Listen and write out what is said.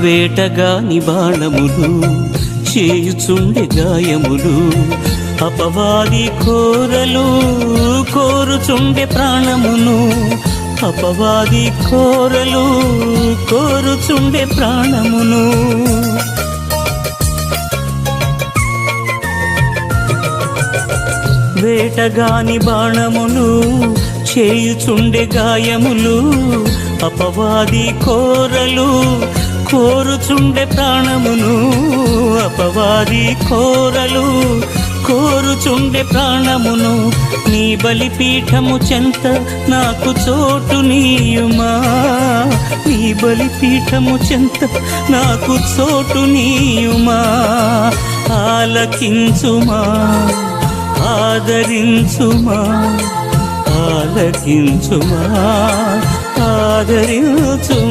వేటగాని బాణములు చేయుచుండె గాయములు అపవాది కోరలు కోరుచుండె ప్రాణమును అపవాది కోరలు కోరుచుండె ప్రాణమును. వేటగాని బాణములు చేయుచుండె గాయములు అపవాది కోరలు కోరుచుండె ప్రాణమును అపవాది కోరలు. కోరుచుండె ప్రాణమును నీ బలిపీఠము చెంత నాకు చోటు నీయుమా. నీ బలిపీఠము చెంత నాకు చోటు నీయుమా. ఆలకించుమా ఆదరించుమా ఆలకించుమా ఆదరించు.